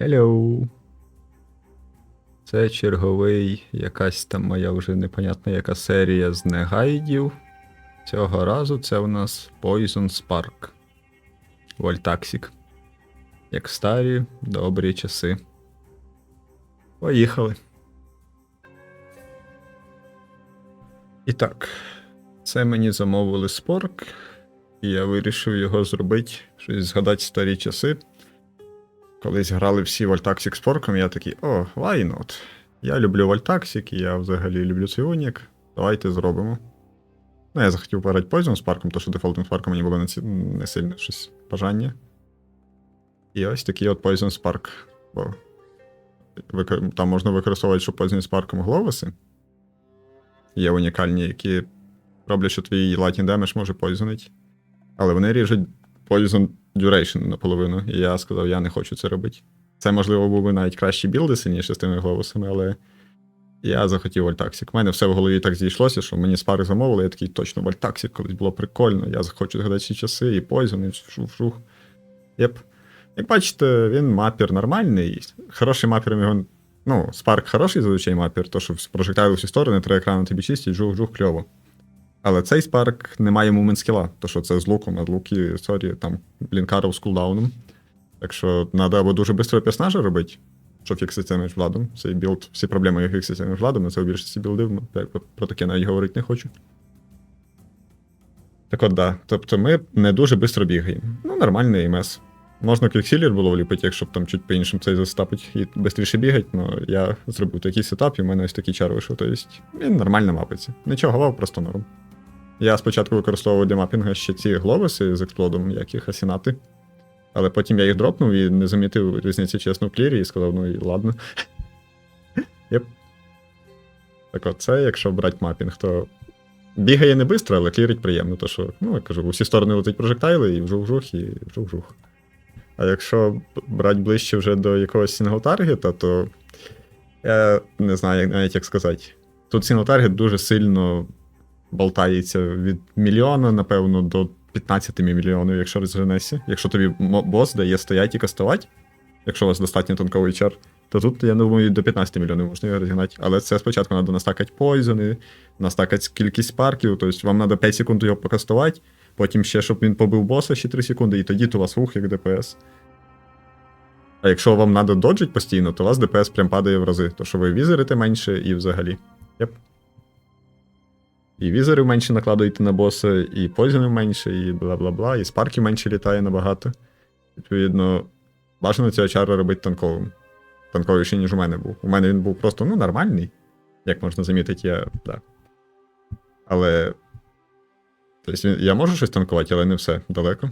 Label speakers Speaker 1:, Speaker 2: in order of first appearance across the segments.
Speaker 1: Hello. Це черговий якась там моя вже непонятна яка серія з негайдів. Цього разу це у нас Poison Spark. Вольтаксік. Як старі добрі часи. Поїхали. І так, це мені замовили спорк, і я вирішив його зробити, щось згадати старі часи. Колись грали всі Вольтаксік з порком, я такий, о, why not? Я люблю Вольтаксік, я взагалі люблю цей унік. Давайте зробимо. Ну, я захотів пограти Poison з парком, тому що дефолтним спарком мені було не, ці... не сильне щось бажання. І ось такий от Poison Spark. Бо викор- там можна використовувати, щоб Poison Spark гловеси. Є унікальні, які роблять, що твій Lightning Damage може поізонити. Але вони ріжуть Poison Duration наполовину. І я сказав, я не хочу це робити. Це, можливо, був би навіть кращі білди сильніше з тими глобусами, але я захотів Вольтаксік. У мене все в голові так зійшлося, що мені спари замовили, я такий точно Вольтаксік, колись було прикольно. Я захочу згадати ці часи, і Poison, і шух-шух. Єп. Як бачите, він мапір нормальний. Хороший мапір його. Ну, Spark хороший зазвичай мапір, то що прожектайли всі сторони, три екрани тобі чистять, жух-жух, кльово. Але цей Spark не має мумент скіла, то що це з луком, а луки, сорі, там блінкаров з кулдауном. Так що треба або дуже швидко персонажа робити, щоб фіксити між владом. Цей білд, всі проблеми є фіксити між владом, це у більшості білдів, ну, про- таке навіть говорити не хочу. Так от, да. Тобто ми не дуже швидко бігаємо. Ну, нормальний МС. Можна квіксілер було вліпити, якщо б там чуть по-іншому цей застапить і швидше бігати, але я зробив такий сетап, і в мене ось такий чар вийшов. Тобто він нормально мапиться. Нічого, вав, просто норм. Я спочатку використовував для мапінга ще ці глобуси з експлодом, як їх асінати. Але потім я їх дропнув і не замітив різниці чесно в клірі і сказав, ну і ладно. Єп. Так от, це, якщо брати мапінг, то бігає не швидко, але клірить приємно, то що, ну, я кажу, усі сторони летить прожектайли, і вжух-жух, і вжух-жух. А якщо брати ближче вже до якогось сингл-таргета, то я не знаю навіть як сказати. Тут сингл-таргет дуже сильно болтається від мільйона, напевно, до 15 мільйонів, якщо розженешся. Якщо тобі бос дає стоять і кастувати, якщо у вас достатньо тонковий чар, то тут, я думаю, до 15 мільйонів можна його розігнати. Але це спочатку треба настакати пойзони, настакати кількість парків, тобто вам треба 5 секунд його покастувати, потім ще, щоб він побив боса ще 3 секунди, і тоді то у вас рух як ДПС. А якщо вам треба доджить постійно, то у вас ДПС прям падає в рази, то що ви візерите менше і взагалі. Єп. І візерів менше накладуєте на боса, і пойзонів менше, і бла-бла-бла, і спарків менше літає набагато. Відповідно, бажано цього чара робити танковим. Танковіший, ніж у мене був. У мене він був просто ну, нормальний. Як можна замітити, я. Да. Але. Тобто, я можу щось танкувати, але не все далеко.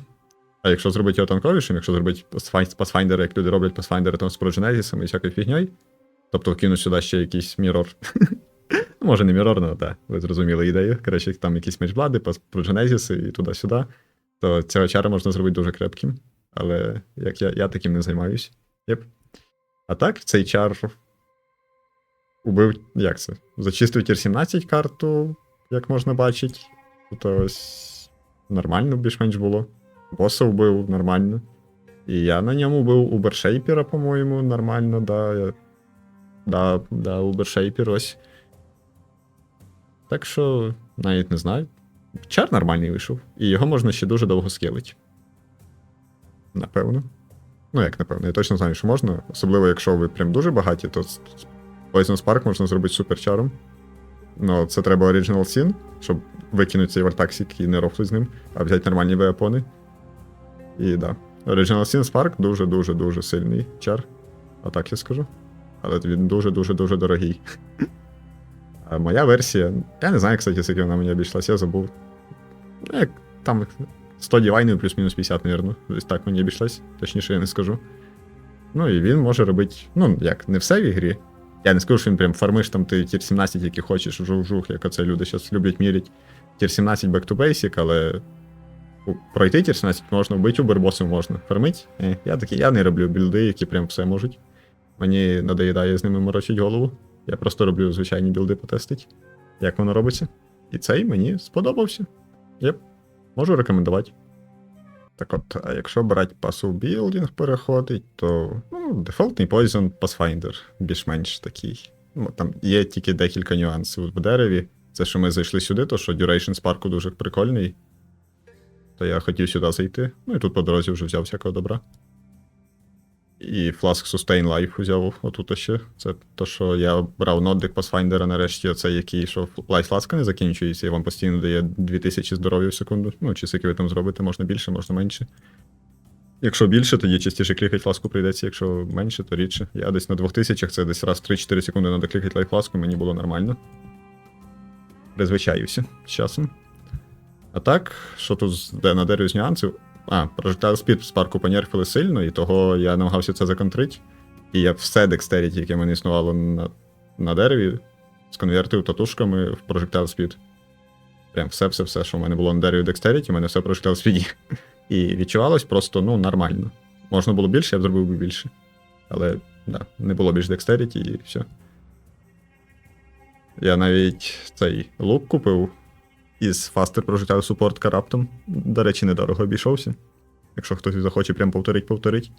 Speaker 1: А якщо зробити його танковішим, якщо зробити Pathfind- як люди роблять Pathfinder там з Progenesis і всякою фігньою, тобто кинуть сюди ще якийсь мірор. Може, не мірор, але так, ви зрозуміли ідею. Коротше, там якісь мечблади, Progenesis і туди-сюди, то цього чара можна зробити дуже крепким. Але як я, я таким не займаюсь. Єп. А так, цей чар убив, як це? Зачистив тір 17 карту, як можна бачити. Тут ось нормально більш-менш було. Боса вбив нормально. І я на ньому вбив Убершейпера, по-моєму, нормально, да. Да, да, Убершейпер ось. Так що, навіть не знаю. Чар нормальний вийшов. І його можна ще дуже довго скелити. Напевно. Ну, як напевно, я точно знаю, що можна. Особливо, якщо ви прям дуже багаті, то Poison Spark можна зробити суперчаром. Ну, це треба Original Sin, щоб викинути цей вартаксик і не рофли з ним, а взяти нормальні веапони. І да. Original Sin Spark дуже-дуже-дуже сильний чар. А так я скажу. Але він дуже-дуже-дуже дорогий. А моя версія. Я не знаю, кстати, скільки вона мені обійшлась, я забув. Ну, як там 100 дівайнів плюс-мінус 50, мабуть. Десь так мені обійшлась, точніше я не скажу. Ну і він може робити, ну, як, не все в ігрі. Я не скажу, що він прям фармиш там ти тір 17, який хочеш, жух-жух, як оце люди зараз люблять мірять. Тір 17 back to basic, але пройти тір 17 можна, вбити убербосів можна. Фармить? Е, я такий, я не роблю білди, які прям все можуть. Мені надоїдає з ними морочить голову. Я просто роблю звичайні білди потестить, як воно робиться. І цей мені сподобався. Єп, можу рекомендувати. Так от, а якщо брати пасу білдинг переходить, то ну, дефолтний Poison Pathfinder більш-менш такий. Ну, там є тільки декілька нюансів в дереві. Це що ми зайшли сюди, то що Duration Spark дуже прикольний. То я хотів сюди зайти. Ну і тут по дорозі вже взяв всякого добра. І Flask Sustain Life взяв отут ще. Це то, що я брав нодик Pathfinder нарешті, оцей, який, що Life Flask не закінчується, і вам постійно дає 2000 здоров'я в секунду. Ну, чи скільки ви там зробите, можна більше, можна менше. Якщо більше, тоді частіше клікати фласку прийдеться, якщо менше, то рідше. Я десь на 2000 це десь раз 3-4 секунди треба клікати лайфласку, мені було нормально. Призвичаюся з часом. А так, що тут де на дереві з нюансів? А, Projectile Speed в спарку понерфили сильно, і того я намагався це законтрити. І я все декстеріті, яке мене існувало на, на дереві, сконвертив татушками в Projectile Speed. Прям все-все-все, що в мене було на дереві Dexterity, в мене все Projectile Speed. І відчувалось просто ну, нормально. Можна було більше, я б зробив би більше. Але да, не було більш Dexterity і все. Я навіть цей лук купив із Faster Projectile Support караптом. До речі, недорого обійшовся. Якщо хтось захоче прям повторить, повторить.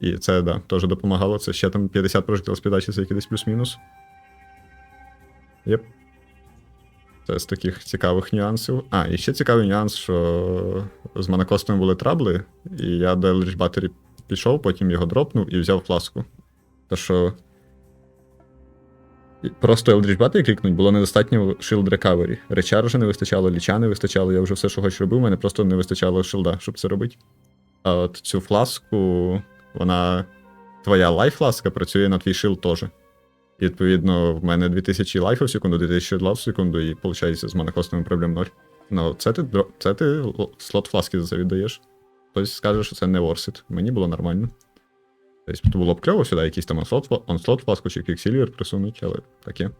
Speaker 1: І це, да, теж допомагало. Це ще там 50 Projectile спідачі, це якийсь плюс-мінус. Єп. Це з таких цікавих нюансів. А, і ще цікавий нюанс, що з монокостом були трабли, і я до Eldritch Battery пішов, потім його дропнув і взяв фласку. То що. Просто Eldritch Battery клікнуть було недостатньо Shield Recovery. Речаржа не вистачало, ліча не вистачало, я вже все, що хоч робив, мене просто не вистачало шилда, щоб це робити. А от цю фласку, вона. Твоя лайф-фласка працює на твій шилд теж. І, відповідно, в мене 2000 лайфів в секунду, 2000 лав в секунду, і виходить, з монокосними проблем 0. Ну, це ти, це ти слот фласки за це віддаєш. Хтось скаже, що це не ворсит. Мені було нормально. Тобто було б кльово сюди якийсь там онслот, фла- онслот фласку чи кіксілівер присунуть, але таке.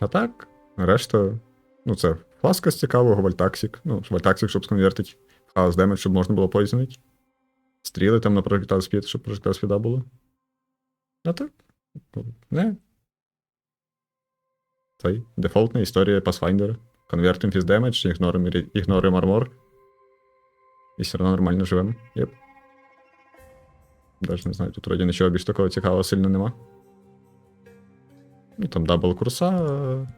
Speaker 1: А так, решта. Ну, це фласка з цікавого, вальтаксік. Ну, вальтаксік, щоб сконвертить. Хаос демедж, щоб можна було поїзнити. Стріли там на прожектар спід, щоб прожектар спіда було. А так. Не. Цей дефолтна історія Pathfinder. Конвертим фіз демедж, ігноримо, армор. І все одно нормально живемо. Єп. Даже не знаю, тут вроді нічого більш такого цікавого сильно нема. Ну, там дабл курса. е,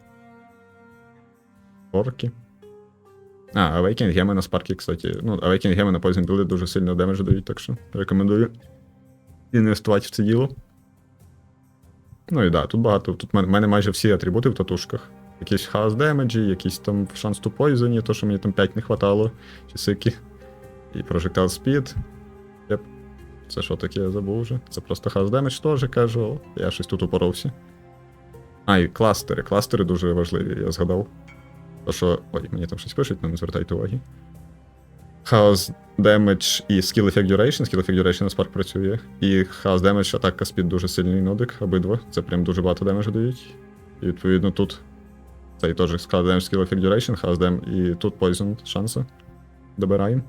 Speaker 1: Орки. А, Awakening Геми на Спаркі, кстати. Ну, Awakening Геми на Poison Build дуже сильно демеджу дають, так що рекомендую інвестувати в це діло. Ну і да, тут багато. Тут в мене- майже всі атрибути в татушках. Якісь хаос демеджі, якісь там шанс ту poison, то, що мені там 5 не хватало, чи сики. І Projectile Speed. Це що таке, я забув вже. Це просто хаос демедж теж кажу. Я щось тут упоровся. А, і кластери. Кластери дуже важливі, я згадав. То що. Ой, мені там щось пишуть, але не звертайте уваги. Хаос Damage і Skill Effect Duration. Skill Effect Duration на Spark працює. І Chaos Damage, атака Speed дуже сильний нодик, обидва. Це прям дуже багато демеджу дають. І відповідно тут. Цей теж Skill Effect Duration, Chaos Dam, і тут Poison шанси. Добираємо.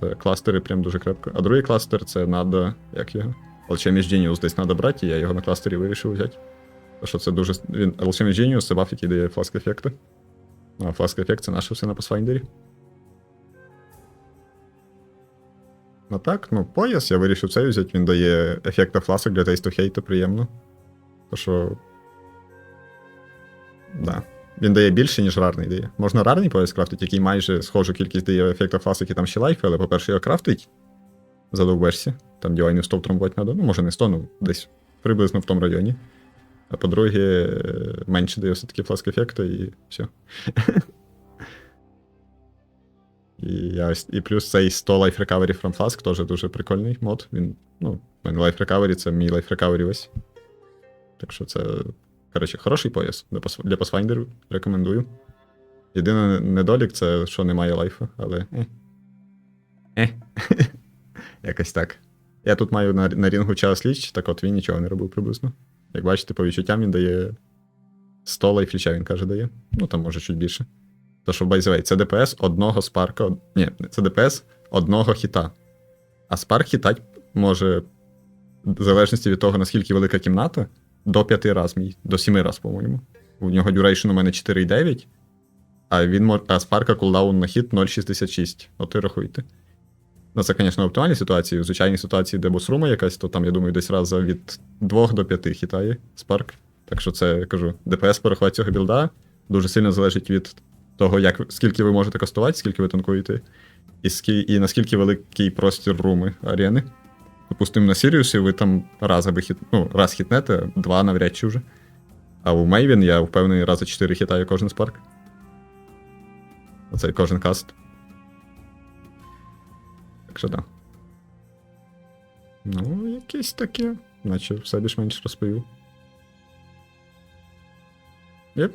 Speaker 1: Це кластери прям дуже крепко. А другий кластер це надо. Як його? Alchemist Genius десь треба брати, і я його на кластері вирішив взяти. Тому що це дуже. Він Alchemist Genius це баф, який дає фласк ефекти. А фласк ефект це наше все на Pathfinder. Ну так, ну пояс, я вирішив цей взяти, він дає ефекта фласок для тейсту хейту приємно. То що. Да. Він дає більше, ніж рарний дає. Можна рарний пояс крафтити, який майже схожу кількість дає ефекта фласок і там ще лайфи, але, по-перше, його крафтить. Задовбешся. Там дівайний 100 втрамбувати треба. Ну, може не 100, ну десь приблизно в тому районі. А по-друге, менше дає все-таки фласк ефекта і все. І, я, ось- і плюс цей 100 Life Recovery from Flask теж дуже прикольний мод. Він, ну, в мене Life Recovery це мій Life Recovery весь. Так що це, коротше, хороший пояс для, пас- рекомендую. Єдиний недолік це, що немає лайфа, але. Е. Е. Якось так. Я тут маю на, на рінгу час ліч, так от він нічого не робив приблизно. Як бачите, по відчуттям він дає 100 лайфліча, він каже, дає. Ну там може чуть більше. То що, байзевей, це ДПС одного спарка. од- Ні, це ДПС одного хіта. А спарк хітать може, в залежності від того, наскільки велика кімната, до 5 раз мій, до 7 раз, по-моєму. У нього duration у мене 4,9. А він мож... а спарка кулдаун на хід 0,66. От і рахуйте. Ну, це, звісно, в оптимальній ситуації. В звичайній ситуації, де босрума якась, то там, я думаю, десь раз від 2 до 5 хітає спарк. Так що це я кажу, ДПС порахувати цього білда дуже сильно залежить від того, як, скільки ви можете кастувати, скільки ви танкуєте, і, скі... і наскільки великий простір руми арени. Допустимо, на Сіріусі ви там раз аби хіт... ну, раз хітнете, два навряд чи вже. А у Мейвін я впевнений, рази 4 хітає кожен спарк. Оцей кожен каст. Так що да. Ну, якесь таке. Наче все більш-менш розповів. Єп.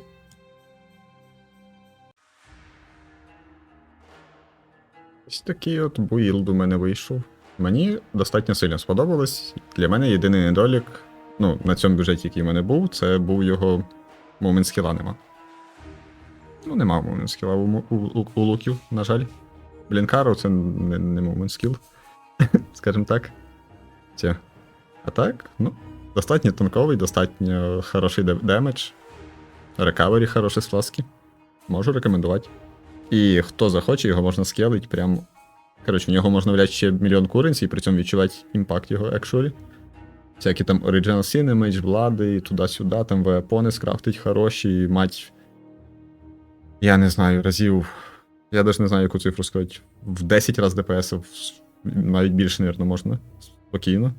Speaker 1: Ось такий от буїлд у мене вийшов. Мені достатньо сильно сподобалось. Для мене єдиний недолік, ну, на цьому бюджеті, який в мене був, це був його момент скіла нема. Ну, нема момент скіла у, у, у, у луків, на жаль. Блінкару це не, не момент скіл, скажімо так. Це. А так, ну, достатньо тонковий, достатньо хороший демедж. Рекавері хороший з фласки. Можу рекомендувати. І хто захоче, його можна скелить прям. Коротше, в нього можна вляти ще мільйон куренсій, при цьому відчувати імпакт його екшурі. Всякі там Original Cinemage, влади, і туди-сюди, там веапони скрафтить хороші, і мать. Я не знаю, разів. Я навіть не знаю, яку цифру сказати. В 10 разів ДПС, навіть більше, мабуть, можна. Спокійно.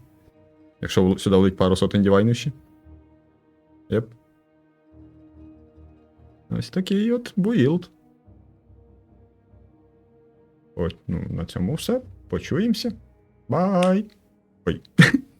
Speaker 1: Якщо сюди влить пару сотень дівайнів ще. Єп. Ось такий от буїлд. Ось, ну, на цьому все. Почуємося. Бай! Ой.